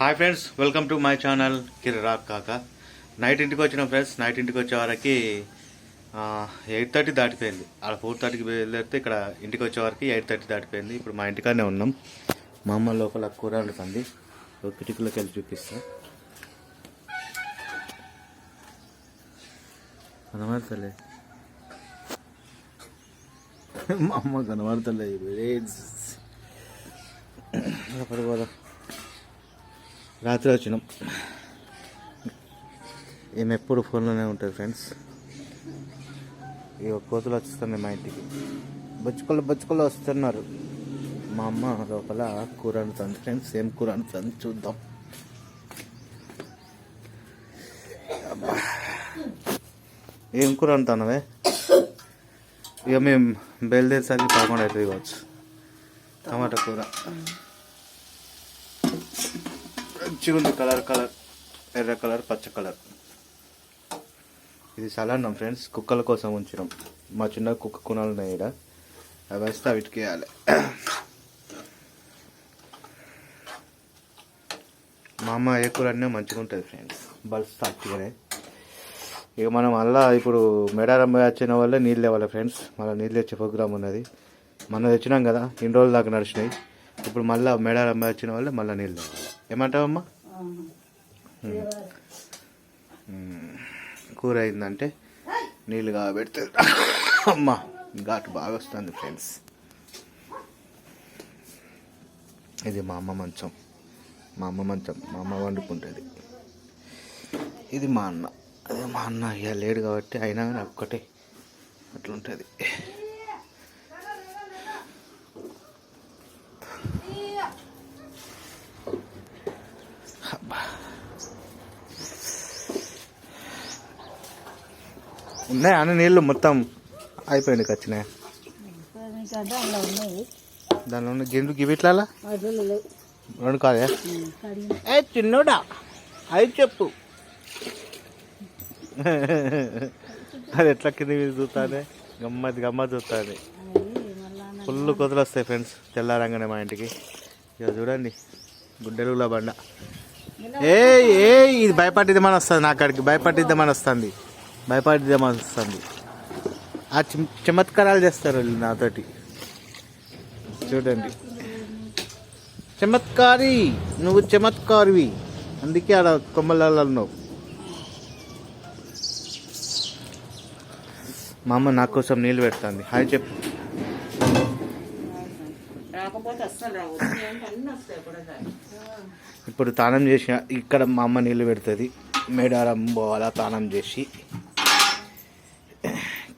Hi friends welcome to my channel Kirak Kaka night ఇంటికి వచ్చిన friends night ఇంటికి వచ్చే వరకు ఎయిట్ థర్టీ దాటిపోయింది. అలా ఫోర్ థర్టీకి బయలుదేరితే ఇక్కడ ఇంటికి వచ్చే వరకు ఎయిట్ థర్టీ దాటిపోయింది. ఇప్పుడు మా ఇంటికానే ఉన్నాం. మా అమ్మ లోపల కూర వండుతుంది. ఒక కిటికీలోకి వెళ్ళి చూపిస్తా. కనబడతలే. మా అమ్మ కనబడతలే. పడిపోదాం రాత్రి వచ్చినాం. ఈమె ఎప్పుడు ఫోన్లోనే ఉంటుంది ఫ్రెండ్స్. ఇక కోతులు వస్తున్నాయి మా ఇంటికి. బొచ్చుకొల్ల బొచ్చుకొల్ల వస్తున్నారు. మా అమ్మ లోపల కూర అనుతుంది ఫ్రెండ్స్. ఏం కూర అనుతుంది చూద్దాం. ఏం కూర అంటున్నావే ఇక మేము బయలుదేరేసరికి పాకుండా అవుతుంది కావచ్చు. టమాటా కూర. మంచిగా కలర్ కలర్ ఎర్ర కలర్ పచ్చ కలర్. ఇది సలాన్నం ఫ్రెండ్స్ కుక్కల కోసం ఉంచినాం. మా చిన్న కుక్క కుణాలు ఉన్నాయి ఇక్కడ అవి వస్తే వీటికి వేయాలి మా అమ్మ ఏ కూర అన్నీ మంచిగా ఉంటుంది ఫ్రెండ్స్. బల్స్ తాచిగానే ఇక మనం మళ్ళా ఇప్పుడు మెడారం వచ్చిన వల్లే నీళ్ళు లేవాలి ఫ్రెండ్స్. మళ్ళీ నీళ్ళు తెచ్చే ప్రోగ్రామ్ ఉన్నది. మనం తెచ్చినాం కదా ఇన్ని రోజులు దాకా నడిచినాయి. ఇప్పుడు మళ్ళీ మెడ పోయి వచ్చిన వాళ్ళు మళ్ళీ నీళ్ళు లేవాలి ఏమంటావమ్మా? కూర అయిందంటే నీళ్ళు కాబెడుతుంది అమ్మా ఘాటు బాగా వస్తుంది ఫ్రెండ్స్. ఇది మా అమ్మ మంచం. మా అమ్మ మంచం మా అమ్మ వండుకుంటుంది. ఇది మా అన్న. అదే మా అన్న ఇక లేడు కాబట్టి అయినా కానీ ఒక్కటే. అట్లుంటుంది. ఉన్నాయి. అన్ని నీళ్ళు మొత్తం అయిపోయింది వచ్చినాయి దానిలో ఉన్న గిండు గివిట్లాలా రెండు కాదే? ఏ చిన్నోడా అది చెప్పు. అది ఎట్లా కింద చూస్తుంది? చూస్తానే గమ్మత్ చూస్తుంది. ఫుల్ కొతులు వస్తాయి ఫ్రెండ్స్ తెల్లారంగానే మా ఇంటికి. ఇక చూడండి గుడ్డెలుగుల బండ. ఏ ఏ ఇది భయపట్టిద్దామని వస్తుంది నా అక్కడికి భయపడిద్దామని వస్తుంది. భయపడిద్దామని వస్తుంది ఆ చిమ్- చమత్కారాలు చేస్తారు వీళ్ళు నాతోటి. చూడండి. చమత్కారి నువ్వు చమత్కారివి. అందుకే ఆడ కొమ్మలలో ఉన్నావు మా అమ్మ నా కోసం నీళ్ళు పెడుతుంది. హాయ్ చెప్పు. ఇప్పుడు తానం చేసిన ఇక్కడ మా అమ్మ నీళ్ళు పెడుతుంది. మేడారం పోవాలా తానం చేసి.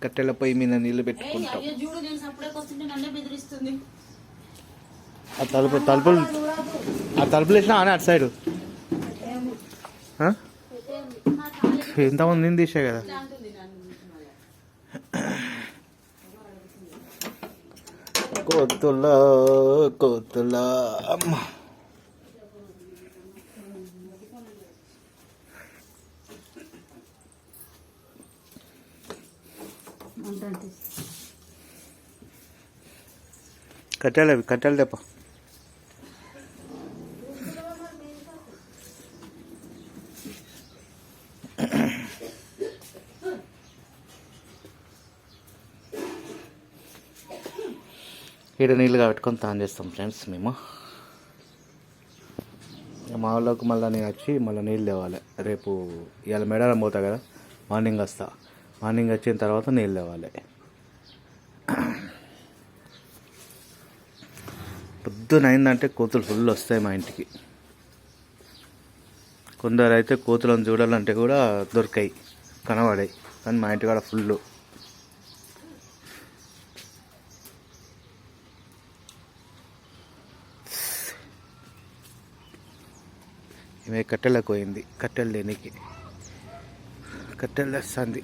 కట్టెల పొయ్యి మీద నీళ్ళు పెట్టుకుంటాం. ఆ తలుపు తలుపులు ఆ తలుపులు వేసినా అని అటు సైడ్. ఎంతమంది నేను తీసే కదా? కోతుల కోతుల అమ్మ. కట్టెలు అవి కట్టెలు తెప్ప ఇక్కడ నీళ్ళు కట్టుకొని తాను చేస్తాం ఫ్రెండ్స్ మేము. మా ఊళ్ళోకి మళ్ళీ నేను వచ్చి మళ్ళీ నీళ్ళు తేవాలి. రేపు ఇవాళ మేడారం పోతా కదా మార్నింగ్ వస్తా. మార్నింగ్ వచ్చిన తర్వాత నీళ్ళు తేవాలి. పొద్దున అయిందంటే కోతులు ఫుల్ వస్తాయి మా ఇంటికి. కొందరు అయితే కోతులను చూడాలంటే కూడా దొరికాయి కనబడాయి. కానీ మా ఇంటి కాడ ఫుల్ ఈమె కట్టెలకు పోయింది కట్టెలు దేనికి? కట్టెలు తెస్తుంది.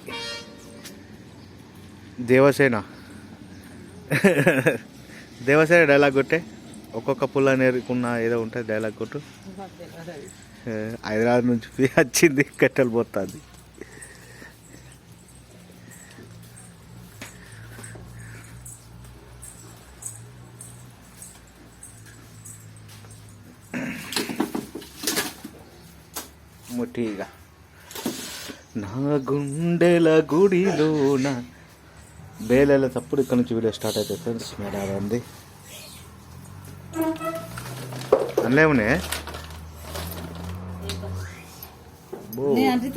దేవసేన? దేవసేన డైలాగ్ కొట్టే? ఒక్కొక్క పుల్ల నేర్చుకున్న ఏదో ఉంటుంది డైలాగ్ కొట్టు. హైదరాబాద్ నుంచి వచ్చింది కట్టెలు పోతుంది. ముట్టిగా. నా గుండెల గుడిలోన బేలెల తప్పుడు ఇక్కడ నుంచి వీడియో స్టార్ట్ అవుతుంది ఫ్రెండ్స్ మేడం ఉంది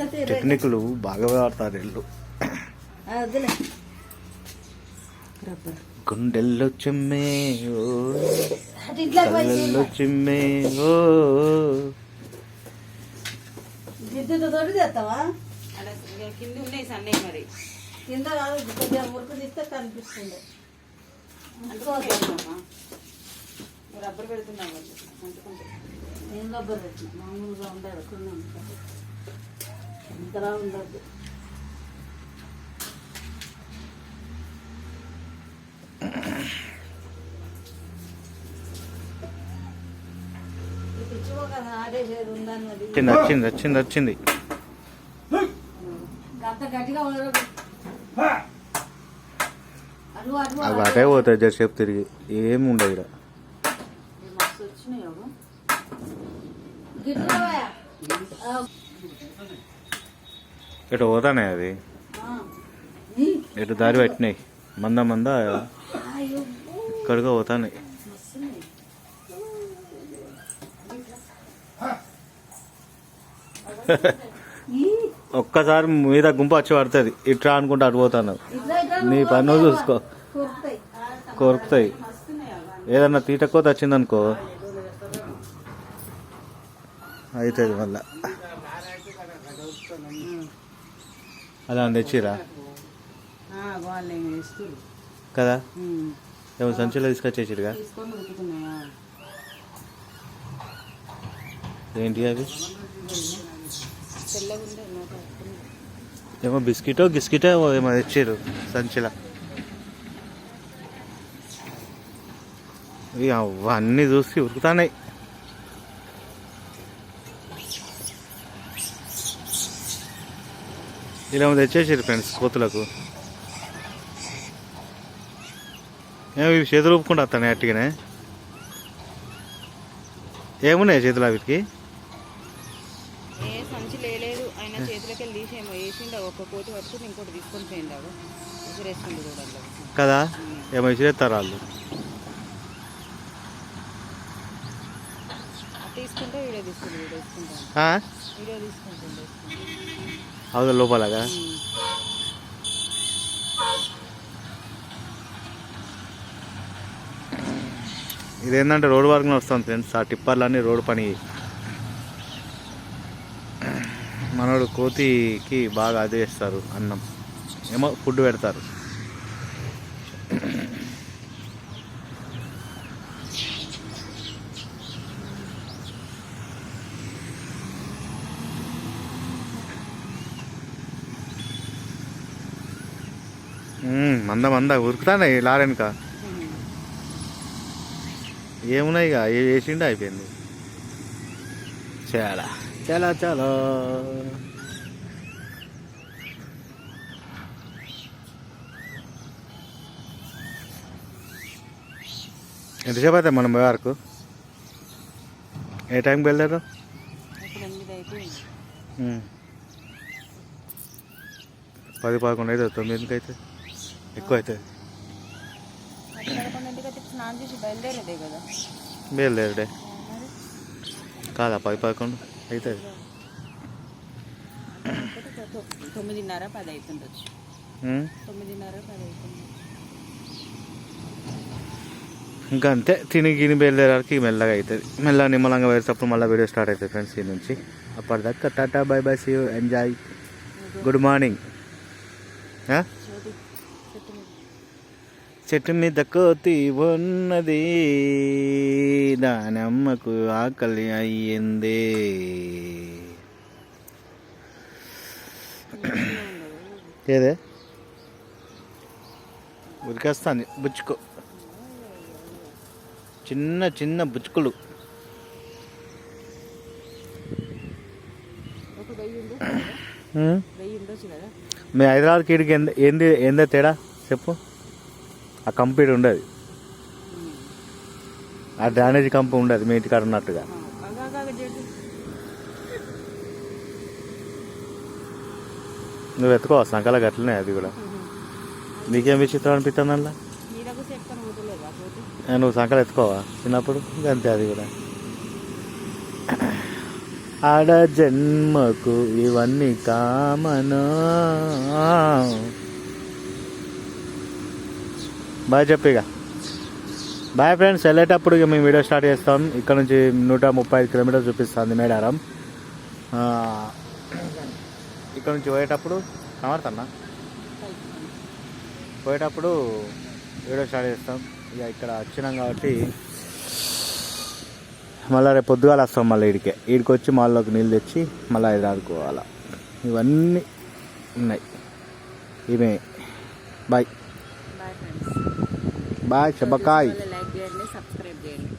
తీరే. టెక్నిక్లు బాగా వాడతారు ఇల్లు గుండెల్లో చిమ్మే కళ్ళల్లో చిమ్మే ఓ. కింద ఉన్నాయి మరి. కింద కాదు కొద్దిగా మురుకు తీస్తే కనిపిస్తుంది. రబ్బర్ పెడుతున్నావు వాళ్ళు అంటుకుంటే. నేను రబ్బర్ పెట్టిన? మామూలుగా ఉండాలి కొన్ని ఇంతలా ఉండద్దు వచ్చింది వచ్చింది వచ్చింది వచ్చింది. అవి అటే పోతాయి జరసేపు తిరిగి. ఏమి ఉండదు ఇక్కడ మస్తు వచ్చినాయి అవ్వ. గిట్టుకోవా? ఆ, ఇటు పోతానే అది? ఇటు దారి పెట్టినాయి? మంద మంద? ఇక్కడిగా. ఈ, ఒక్కసారి మీద గుంపు వచ్చి పడుతుంది. ఇట్రా అనుకుంటే అటు పోతాను. ఇట్లా ఇట్లా నీ నువ్వు పని నువ్వు చూసుకో. కొరుకుతాయి. కొరుకుతాయి. ఏదన్నా తీటకోత వచ్చిందనుకో అవుతుంది మళ్ళా. అలా తెచ్చిరా కదా? ఏమో సంచిలో తీసుకొచ్చేసిరుగా ఏంటి అవి? ఏమో బిస్కెటో గిస్కెటో ఏమో తెచ్చిర్రు సంచిలో. ఇక అవన్నీ చూసి ఉరుకుతానాయి ఇలా తెచ్చేసారు ఫ్రెండ్స్ కోతులకు. ఏమో ఇవి చేతులు ఊపుకుంటూ వస్తాను అట్టుగానే. ఏమున్నాయి చేతులు వీటికి సంచి లేదు ఆయన చేతిలోకి వెళ్ళి తీసేమో వేసిండు ఒక కోతి పట్టుకుని ఇంకోటి తీసుకొని విసిరేసిండు కూడా. కదా? ఏమో విసిరేస్తారు వాళ్ళు. తీసుకుంటే వీడియో తీసుకుంది వీడియో తీసుకుంటుండే అవతల లోపలగా ఇదేంటంటే రోడ్ వర్క్ వస్తుంది ఫ్రెండ్స్. ఆ టిప్పర్లన్నీ రోడ్ పని. మనోడు కోతికి బాగా అది వేస్తారు అన్నం. ఏమో ఫుడ్ పెడతారు. మంద మంద ఉరుకుతాయి లారెనక ఏమున్నాయి ఇక? ఏ వేసిండే అయిపోయింది. చాలా. చాలా చాలా. ఎంతసేపు అవుతాయి మనం పోయే వరకు? ఏ టైంకి వెళ్ళారు. పది పదకొండు అయితే తొమ్మిదికి అయితే. ఎక్కువ అవుతుంది బయలుదేరుడే కాదా? పది పదకొండు అవుతుంది తొమ్మిదిన్నర పది అవుతుండొచ్చు మ్మ్. తొమ్మిదిన్నర పది అవుతుంది ఇంకా అంతే తిని గిని బయలుదేరానికి మెల్లగా అవుతుంది మెల్లగా నిమ్మలంగా వేసేటప్పుడు మళ్ళీ వీడియో స్టార్ట్ అవుతుంది ఫ్రెండ్స్ ఈ నుంచి. అప్పటిదాకా tata bye bye see enjoy. Good morning. చెట్టు మీద కోతి ఉన్నది. దాని అమ్మకు ఆకలి అయ్యింది. ఏదే? ఉరికేస్తాను బుచ్చుకో. చిన్న చిన్న బుచ్చుకులు. మీ హైదరాబాద్కి ఇడికి ఏంది ఏంది ఏందో తేడా? చెప్పు. ఆ కంపెనీ ఉండదు. ఆ డ్రైనేజ్ కంపు ఉండదు మీ ఇంటికాడ ఉన్నట్టుగా. నువ్వు ఎత్తుకో సంకల గట్లనే అది కూడా. నీకేం విచిత్రం అనిపిస్తుంది అందులో? నువ్వు సంకలు ఎత్తుకోవా? చిన్నప్పుడు? అంతే అది కూడా. ఆడ జన్మకు ఇవన్నీ కామను? బాయ్ చెప్పిగా బాయ్ ఫ్రెండ్స్ వెళ్ళేటప్పుడు ఇక మేము వీడియో స్టార్ట్ చేస్తాం. ఇక్కడ నుంచి నూట ముప్పై ఐదు కిలోమీటర్లు చూపిస్తుంది మేడారం. ఇక్కడ నుంచి పోయేటప్పుడు కమర్తన్నా పోయేటప్పుడు వీడియో స్టార్ట్ చేస్తాం. ఇక ఇక్కడ వచ్చినాం కాబట్టి మళ్ళీ రేపు పొద్దుగాల వస్తాం మళ్ళీ ఇడికే. ఇడికి వచ్చి మాల్లోకి నీళ్ళు తెచ్చి మళ్ళీ హైదరాబాద్కి పోవాలా. ఇవన్నీ ఉన్నాయి. ఇవే. బాయ్. బాయ్ శుభకాయ్ లైక్ చేయండి సబ్స్క్రైబ్ చేయండి